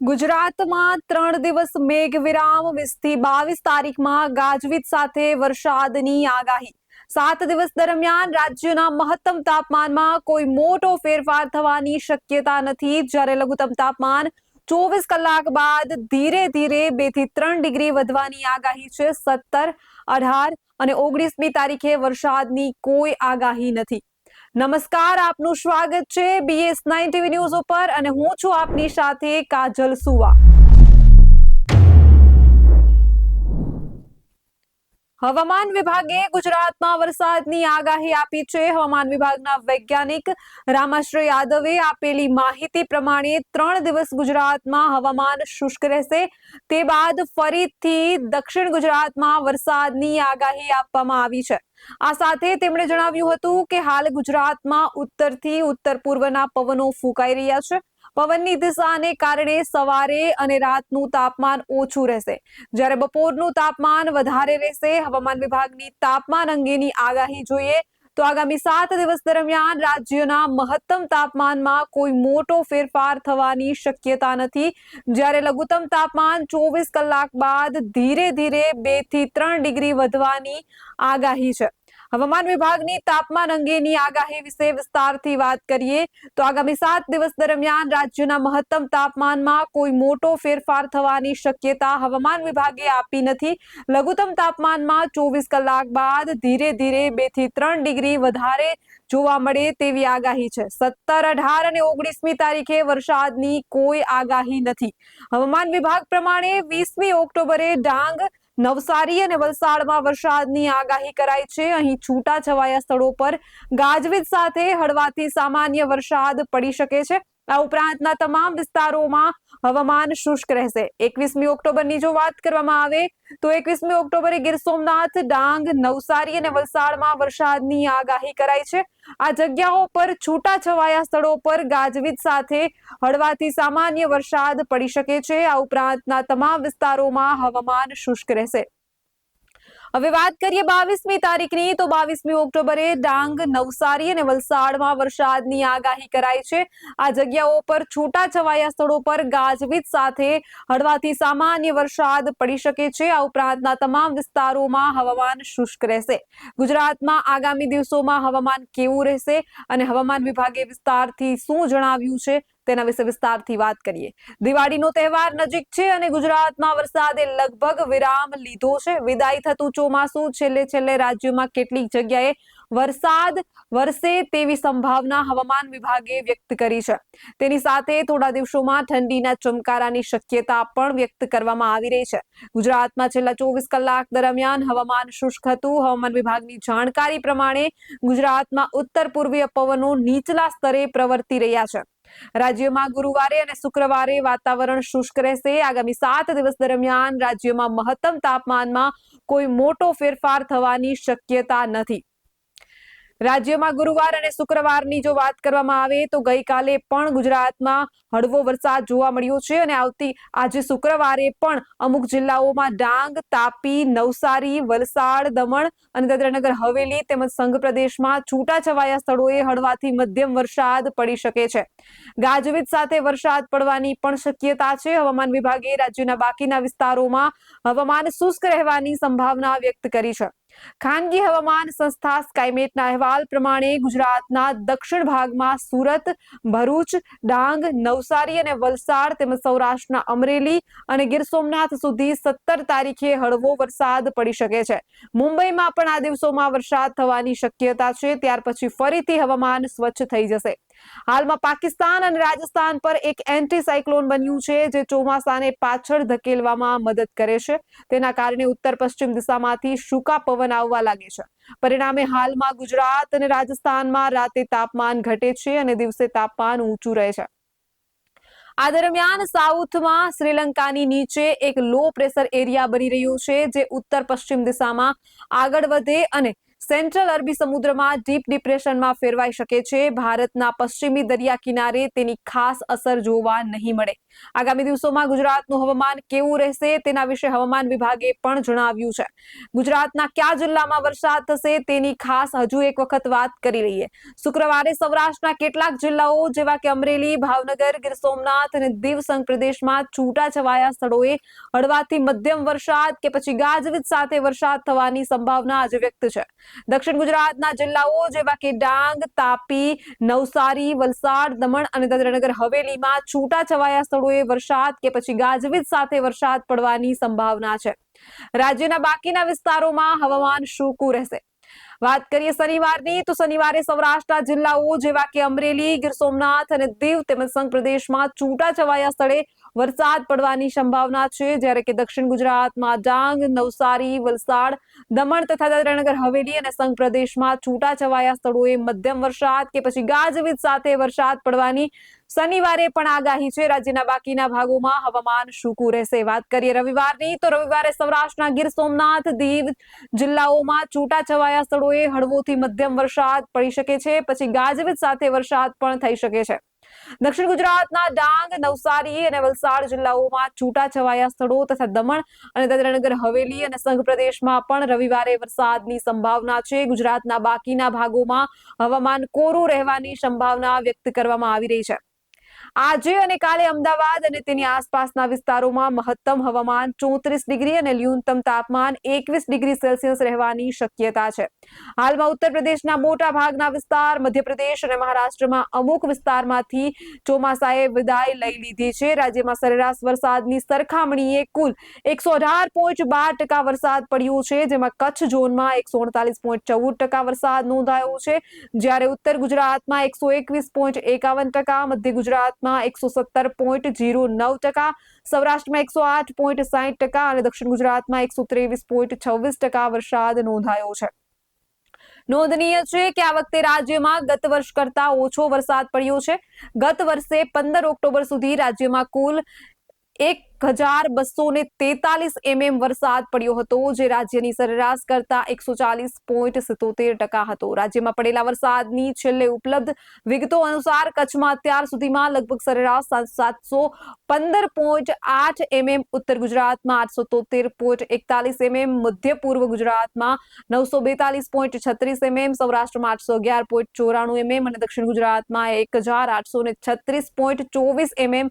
ગુજરાતમાં ત્રણ દિવસ મેઘ વિરામ વીસથી બાવીસ તારીખમાં ગાજવીજ સાથે વરસાદની આગાહી. સાત દિવસ દરમિયાન રાજ્યના મહત્તમ તાપમાનમાં કોઈ મોટો ફેરફાર થવાની શક્યતા નથી. જ્યારે લઘુત્તમ તાપમાન ચોવીસ કલાક બાદ ધીરે ધીરે બેથી ત્રણ ડિગ્રી વધવાની આગાહી છે. સત્તર, અઢાર અને ઓગણીસમી તારીખે વરસાદની કોઈ આગાહી નથી. નમસ્કાર, આપનું સ્વાગત છે બીએસ નાઇન ટીવી ન્યૂઝ ઉપર અને હું છું આપની સાથે કાજલ સુવા. હવામાન વિભાગે ગુજરાતમાં વરસાદની આગાહી આપી છે. હવામાન વિભાગના વૈજ્ઞાનિક રામાશ્રય યાદવે આપેલી માહિતી પ્રમાણે ત્રણ દિવસ ગુજરાતમાં હવામાન શુષ્ક રહેશે. તે બાદ ફરીથી દક્ષિણ ગુજરાતમાં વરસાદની આગાહી આપવામાં આવી છે. આ સાથે તેમણે જણાવ્યું હતું કે હાલ ગુજરાતમાં ઉત્તરથી ઉત્તર પૂર્વના પવનો ફૂંકાઈ રહ્યા છે. પવનની દિશાને કારણે સવારે અને રાતનું તાપમાન ઓછું રહેશે. જ્યારે બપોરનું તાપમાન વધારે રહેશે, હવામાન વિભાગની તાપમાન અંગેની આગાહી જોઈએ તો આગામી સાત દિવસ દરમિયાન રાજ્યના મહત્તમ તાપમાનમાં કોઈ મોટો ફેરફાર થવાની શક્યતા નથી. જ્યારે લઘુત્તમ તાપમાન ચોવીસ કલાક બાદ ધીરે ધીરે બેથી ત્રણ ડિગ્રી વધવાની આગાહી છે. હવામાન વિભાગની તાપમાન અંગેની આગાહી વિશે વિસ્તારથી વાત કરીએ તો આગામી સાત દિવસ દરમિયાન રાજ્યના મહત્તમ તાપમાનમાં કોઈ મોટો ફેરફાર થવાની શક્યતા હવામાન વિભાગે આપી નથી. લઘુત્તમ તાપમાનમાં ચોવીસ કલાક બાદ ધીરે ધીરે બેથી ત્રણ ડિગ્રી વધારે જોવા મળે તેવી આગાહી છે. સત્તર, અઢાર અને ઓગણીસમી તારીખે વરસાદની કોઈ આગાહી નથી. હવામાન વિભાગ પ્રમાણે વીસમી ઓક્ટોબરે ડાંગ નવસારી અને વલસાડમાં વરસાદની આગાહી કરાઈ છે. અહીં છૂટા છવાયા સ્થળો પર ગાજવીજ સાથે હળવાથી સામાન્ય વરસાદ પડી શકે છે. આ ઉપરાંતના તમામ વિસ્તારોમાં હવામાન શુષ્ક રહેશે. એકવીસમી ઓક્ટોબરની જો વાત કરવામાં આવે, તો એકવીસમી ઓક્ટોબરે ગીર સોમનાથ, ડાંગ, નવસારી અને વલસાડમાં વરસાદની આગાહી કરાઈ છે. આ જગ્યાઓ પર છૂટા છવાયા સ્થળો પર ગાજવીજ સાથે હળવાથી સામાન્ય વરસાદ પડી શકે છે. આ ઉપરાંતના તમામ વિસ્તારોમાં હવામાન શુષ્ક રહેશે. હવે વાત કરીએ બાવીસમી તારીખની, તો બાવીસમી ઓક્ટોબરે ડાંગ, નવસારી અને વલસાડમાં વરસાદની આગાહી કરાઈ છે. આ જગ્યાઓ પર છૂટા છવાયા સ્થળો પર ગાજવીજ સાથે હળવાથી સામાન્ય વરસાદ પડી શકે છે. આ ઉપરાંતના તમામ વિસ્તારોમાં હવામાન શુષ્ક રહેશે. ગુજરાતમાં આગામી દિવસોમાં હવામાન કેવું રહેશે અને હવામાન વિભાગે વિસ્તારથી શું જણાવ્યું છે? તેના વિશે વિસ્તારથી વાત કરીએ. દિવાળીનો તહેવાર નજીક છે અને ગુજરાતમાં વરસાદે લગભગ વિરામ લીધો છે. વિદાય થતું ચોમાસું છેલ્લે છેલ્લે રાજ્યમાં કેટલીક જગ્યાએ વરસાદ વરસે તેવી સંભાવના હવામાન વિભાગે વ્યક્ત કરી છે. તેની સાથે થોડા દિવસોમાં ઠંડીના ચમકારાની શક્યતા પણ વ્યક્ત કરવામાં આવી રહી છે. ગુજરાતમાં છેલ્લા ચોવીસ કલાક દરમિયાન હવામાન શુષ્ક હતું. હવામાન વિભાગની જાણકારી પ્રમાણે ગુજરાતમાં ઉત્તર પૂર્વીય પવનો નીચલા સ્તરે પ્રવર્તી રહ્યા છે. રાજ્યમાં ગુરુવારે અને શુક્રવારે વાતાવરણ શુષ્ક રહેશે. આગામી સાત દિવસ દરમિયાન રાજ્યમાં મહત્તમ તાપમાનમાં કોઈ મોટો ફેરફાર થવાની શક્યતા નથી. રાજ્યમાં ગુરુવાર અને શુક્રવારની જો વાત કરવામાં આવે તો ગઈકાલે પણ ગુજરાતમાં હળવો વરસાદ જોવા મળ્યો છે અને આવતી આજે શુક્રવારે પણ અમુક જિલ્લાઓમાં ડાંગ, તાપી, નવસારી, વલસાડ, દમણ અને દાદરાનગર, હવેલી તેમજ સંઘ પ્રદેશમાં છૂટાછવાયા સ્થળોએ હળવાથી મધ્યમ વરસાદ પડી શકે છે. ગાજવીજ સાથે વરસાદ પડવાની પણ શક્યતા છે. હવામાન વિભાગે રાજ્યના બાકીના વિસ્તારોમાં હવામાન શુષ્ક રહેવાની સંભાવના વ્યક્ત કરી છે. ખાનગી હવામાન સંસ્થા સ્કાયમેટના અહેવાલ પ્રમાણે ગુજરાતના દક્ષિણ ભાગમાં સુરત, ભરૂચ, ડાંગ, નવસારી અને વલસાડ તેમજ સૌરાષ્ટ્રના અમરેલી અને ગીર સોમનાથ સુધી સત્તર તારીખે હળવો વરસાદ પડી શકે છે. મુંબઈમાં પણ આ દિવસોમાં વરસાદ થવાની શક્યતા છે, ત્યાર પછી ફરીથી હવામાન સ્વચ્છ થઈ જશે. હાલમાં પાકિસ્તાન અને રાજસ્થાન પર એક એન્ટી સાયક્લોન બન્યું છે, જે ચોમાસાને પાછળ ધકેલવામાં મદદ કરે છે. તેના કારણે ઉત્તર પશ્ચિમ દિશામાંથી સૂકા પવન આવવા લાગે છે. પરિણામે હાલમાં ગુજરાત અને રાજસ્થાનમાં રાતે તાપમાન ઘટે છે અને દિવસે તાપમાન ઊંચું રહે છે. આ દરમિયાન સાઉથમાં શ્રીલંકાની નીચે એક લો પ્રેશર એરિયા બની રહ્યું છે, જે ઉત્તર પશ્ચિમ દિશામાં આગળ વધે અને સેન્ટ્રલ અરબી સમુદ્રમાં ડીપ ડિપ્રેશનમાં ફેરવાઈ શકે છે. ભારતના પશ્ચિમી દરિયા કિનારે તેની ખાસ અસર જોવા નહીં મળે. આગામી દિવસોમાં ગુજરાતનું હવામાન કેવું રહેશે તેના વિશે હવામાન વિભાગે પણ જણાવ્યું છે. ગુજરાતના કયા જિલ્લામાં વરસાદ થશે તેની ખાસ હજુ એક વખત વાત કરી લઈએ. શુક્રવારે સૌરાષ્ટ્રના કેટલાક જિલ્લાઓ જેવા કે અમરેલી, ભાવનગર, ગીર સોમનાથ અને દીવ સંઘ પ્રદેશમાં છૂટાછવાયા સ્થળોએ હળવાથી મધ્યમ વરસાદ કે પછી ગાજવીજ સાથે વરસાદ થવાની સંભાવના આજે વ્યક્ત છે. દક્ષિણ ગુજરાતના જિલ્લાઓ જેવા કે ડાંગ, તાપી, નવસારી, વલસાડ, દમણ અને દાદરાનગર હવેલીમાં છૂટાછવાયા સ્થળોએ વરસાદ કે પછી ગાજવીજ સાથે વરસાદ પડવાની સંભાવના છે. રાજ્યના બાકીના વિસ્તારોમાં હવામાન સૂકું રહેશે. વાત કરીએ શનિવારની, તો શનિવારે સૌરાષ્ટ્રના જિલ્લાઓ જેવા કે અમરેલી, ગીર સોમનાથ અને દીવ તેમજ સંઘ પ્રદેશમાં છૂટાછવાયા સ્થળે વરસાદ પડવાની સંભાવના છે. જ્યારે કે દક્ષિણ ગુજરાતમાં ડાંગ, નવસારી, વલસાડ, દમણ તથા દાદરાનગર, હવેલી અને સંઘ પ્રદેશમાં છૂટાછવાયા સ્થળોએ મધ્યમ વરસાદ કે પછી ગાજવીજ સાથે વરસાદ પડવાની શનિવારે પણ આગાહી છે. રાજ્યના બાકીના ભાગોમાં હવામાન સૂકું રહેશે. વાત કરીએ રવિવારની, તો રવિવારે સૌરાષ્ટ્રના ગીર સોમનાથ, દીવ જિલ્લાઓમાં છૂટાછવાયા સ્થળોએ હળવોથી મધ્યમ વરસાદ પડી શકે છે. પછી ગાજવીજ સાથે વરસાદ પણ થઈ શકે છે. દક્ષિણ ગુજરાતના ડાંગ, નવસારી અને વલસાડ જિલ્લાઓમાં છૂટાછવાયા સ્થળો તથા દમણ અને દાદરાનગર, હવેલી અને સંઘ પ્રદેશમાં પણ રવિવારે વરસાદની સંભાવના છે. ગુજરાતના બાકીના ભાગોમાં હવામાન કોરું રહેવાની સંભાવના વ્યક્ત કરવામાં આવી રહી છે. આજે અને કાલે અમદાવાદ અને તેની આસપાસના વિસ્તારોમાં મહત્તમ હવામાન ચોત્રીસ ડિગ્રી અને ન્યૂનતમ તાપમાન એકવીસ ડિગ્રી સેલ્સિયસ રહેવાની શક્યતા છે. હાલમાં ઉત્તર પ્રદેશના મોટા ભાગના વિસ્તાર, મધ્યપ્રદેશ અને મહારાષ્ટ્રમાં અમુક વિસ્તારમાંથી ચોમાસાએ વિદાય લઈ લીધી છે. રાજ્યમાં સરેરાશ વરસાદની સરખામણીએ કુલ એકસો અઢાર પોઈન્ટ બાર ટકા વરસાદ પડ્યો છે, જેમાં કચ્છ ઝોનમાં એકસો અડતાલીસ પોઈન્ટ ચૌદ ટકા વરસાદ નોંધાયો છે. જ્યારે ઉત્તર ગુજરાતમાં એકસો એકવીસ પોઈન્ટ એકાવન ટકા, મધ્ય ગુજરાતમાં એકસો સત્તર પોઈન્ટ જીરો નવ ટકા, સૌરાષ્ટ્રમાં એકસો આઠ પોઈન્ટ સાહીઠ ટકા અને દક્ષિણ ગુજરાતમાં એકસો ત્રેવીસ પોઈન્ટ છવ્વીસ ટકા વરસાદ નોંધાયો છે. નોંધનીય છે કે આ વખતે રાજ્યમાં ગત વર્ષ કરતા ઓછો વરસાદ પડ્યો છે. ગત વર્ષે પંદર ઓક્ટોબર સુધી રાજ્યમાં કુલ હજાર બસો ને તેતાલીસ એમએમ વરસાદ પડ્યો હતો, જે રાજ્યની સરેરાશ કરતા એકસો ચાલીસ પોઈન્ટ સિત્તોતેર ટકા હતો. રાજ્યમાં પડેલા વરસાદની છેલ્લે ઉપલબ્ધ વિગતો અનુસાર કચ્છમાં અત્યાર સુધીમાં લગભગ સરેરાશ સાતસો પંદર પોઈન્ટ આઠ એમએમ, ઉત્તર ગુજરાતમાં આઠસો તોતેર પોઈન્ટ એકતાલીસ એમએમ, મધ્ય પૂર્વ ગુજરાતમાં નવસો બેતાલીસ પોઈન્ટ છત્રીસ એમએમ, સૌરાષ્ટ્રમાં આઠસો અગિયાર પોઈન્ટ ચોરાણું એમએમ અને દક્ષિણ ગુજરાતમાં એક હજાર આઠસો ને છત્રીસ પોઈન્ટ ચોવીસ એમએમ